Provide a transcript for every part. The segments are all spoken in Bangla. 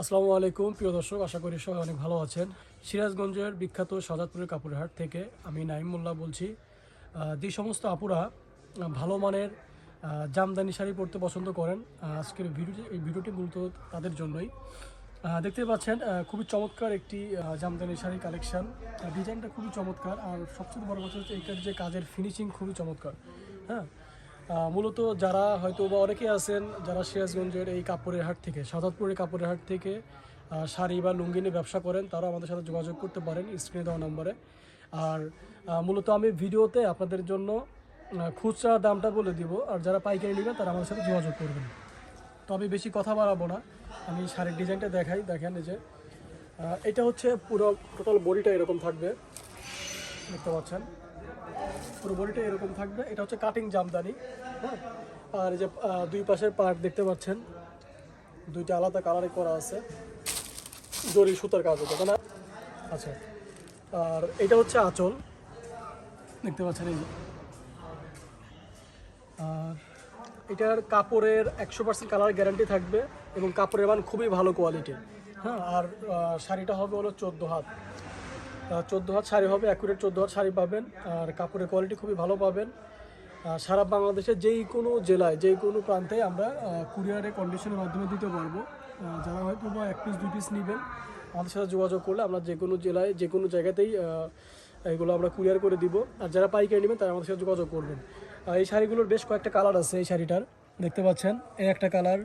আসসালামু আলাইকুম, প্রিয় দর্শক, আশা করি সবাই অনেক ভালো আছেন। সিরাজগঞ্জের বিখ্যাত সাজাদপুরের কাপড়ের হাট থেকে আমি নাইম মোল্লা বলছি যে সমস্ত আপুরা ভালো মানের জামদানি শাড়ি পরতে পছন্দ করেন আজকের ভিডিওটি, এই ভিডিওটি মূলত তাদের জন্যই। দেখতে পাচ্ছেন খুবই চমৎকার একটি জামদানি শাড়ি কালেকশন। ডিজাইনটা খুবই চমৎকার, আর সবচেয়ে বড় কথা হচ্ছে, এটার যে কাজের ফিনিশিং খুবই চমৎকার। হ্যাঁ মূলত যারা হয়তো বা অনেকে আছেন যারা সিরাজগঞ্জের এই কাপড়ের হাট থেকে, সাদাতপুরের কাপড়ের হাট থেকে শাড়ি বা লুঙ্গি নিয়ে ব্যবসা করেন তারা আমাদের সাথে যোগাযোগ করতে পারেন স্ক্রিনে দেওয়া নম্বরে। আর মূলত আমি ভিডিওতে আপনাদের জন্য খুচরা দামটা বলে দিব, আর যারা পাইকারি নেবেন তারা আমাদের সাথে যোগাযোগ করবেন। তো আমি বেশি কথা বাড়াবো না, আমি শাড়ির ডিজাইনটা দেখাই, দেখেন যে। এটা হচ্ছে পুরো টোটাল বডিটা এরকম থাকবে, দেখতে পাচ্ছেন। পুরো বডিটা এরকম থাকবে। এটা হচ্ছে কাটিং জামদানি হ্যাঁ? আর এই যে দুই পাশের পার্ট দেখতে পাচ্ছেন, দুইটা আলাদা কালারে করা আছে। জরি সুতার কাজ হতো না? আচ্ছা আর এটা হচ্ছে আঁচল। দেখতে পাচ্ছেন এই আর এটার কাপড়ের একশো পার্সেন্ট কালার গ্যারান্টি থাকবে এবং কাপড়ের মান খুবই ভালো কোয়ালিটির হ্যাঁ আর শাড়িটা হবে হলো চোদ্দ হাত। চোদ্দ হাত শাড়ি হবে অ্যাকুরেট চোদ্দ হাত শাড়ি পাবেন, আর কাপড়ের কোয়ালিটি খুবই ভালো পাবেন। সারা বাংলাদেশের যেই কোনো জেলায়, যেই কোনো প্রান্তে আমরা কুরিয়ারে কন্ডিশনের মাধ্যমে দিতে পারব। যারা হয়তো বা এক পিস দুই পিস নেবেন, আমাদের সাথে যোগাযোগ করলে আমরা যে কোনো জেলায়, যে কোনো জায়গাতেই এগুলো আমরা কুরিয়ার করে দিব। আর যারা পাইকারি নেবেন, তারা আমাদের সাথে যোগাযোগ করবেন। এই শাড়িগুলোর বেশ কয়েকটা কালার আছে এই শাড়িটার, দেখতে পাচ্ছেন? এই একটা কালার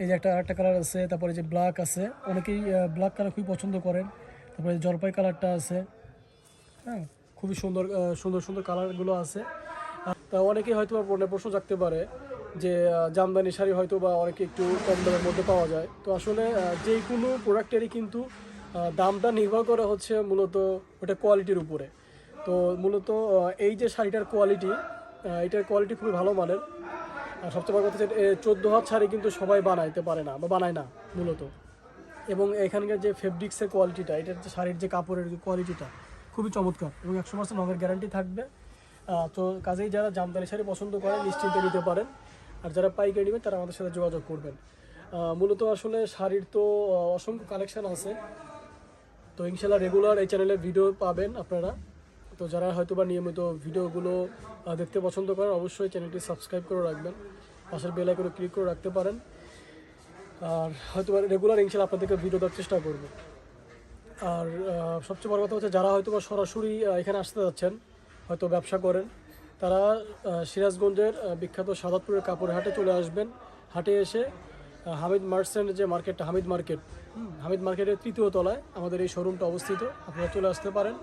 এই যে একটা আরেকটা কালার আছে, তারপরে যে ব্ল্যাক আছে, অনেকেই ব্ল্যাক কালার খুবই পছন্দ করেন। তারপরে জলপাই কালারটা আছে। হ্যাঁ খুবই সুন্দর সুন্দর সুন্দর কালারগুলো আছে। তা অনেকেই হয়তো বা মনে প্রশ্ন জাগতে পারে যে জামদানি শাড়ি হয়তো বা অনেকে একটু কম দামের মধ্যে পাওয়া যায়। তো আসলে যে কোনো প্রোডাক্টেরই কিন্তু দামটা নির্ভর করে হচ্ছে মূলত ওটা কোয়ালিটির উপরে। তো মূলত এই যে শাড়িটার কোয়ালিটি এটার কোয়ালিটি খুবই ভালো মানের। আর সবচেয়ে বড় কথা হচ্ছে চোদ্দ হাত শাড়ি কিন্তু সবাই বানাইতে পারে না বা বানায় না, মূলত। এবং এখানকার যে ফেব্রিক্সের কোয়ালিটিটা এটার যে শাড়ির যে কাপড়ের যে কোয়ালিটিটা খুবই চমৎকার এবং একশো পার্সেন্ট রঙের গ্যারান্টি থাকবে। তো কাজেই যারা জামদানি শাড়ি পছন্দ করেন, নিশ্চিন্তে নিতে পারেন। আর যারা পাইকারি নেবেন, তারা আমাদের সাথে যোগাযোগ করবেন। মূলত আসলে শাড়ির তো অসংখ্য কালেকশন আছে। তো ইনশাল্লাহ রেগুলার এই চ্যানেলে ভিডিও পাবেন আপনারা। তো যারা হয়তো বা নিয়মিত ভিডিওগুলো দেখতে পছন্দ করেন, অবশ্যই চ্যানেলটি সাবস্ক্রাইব করে রাখবেন। পাশের বেল আইকনে ক্লিক করে রাখতে পারেন। আর হয়তো রেগুলার ইনশাল্লাহ আপনাদেরকে ভিডিও দেওয়ার চেষ্টা করব। আর সবচেয়ে বড় কথা হচ্ছে যারা হয়তো বা সরাসরি এখানে আসতে যাচ্ছেন হয়তো ব্যবসা করেন তারা সিরাজগঞ্জের বিখ্যাত সাদাতপুরের কাপড় হাটে চলে আসবেন। হাটে এসে হামিদ মার্সেন্ট যে মার্কেটটা হামিদ মার্কেট হুম, হামিদ মার্কেটের তৃতীয় তলায় আমাদের এই শোরুমটা অবস্থিত। আপনারা চলে আসতে পারেন।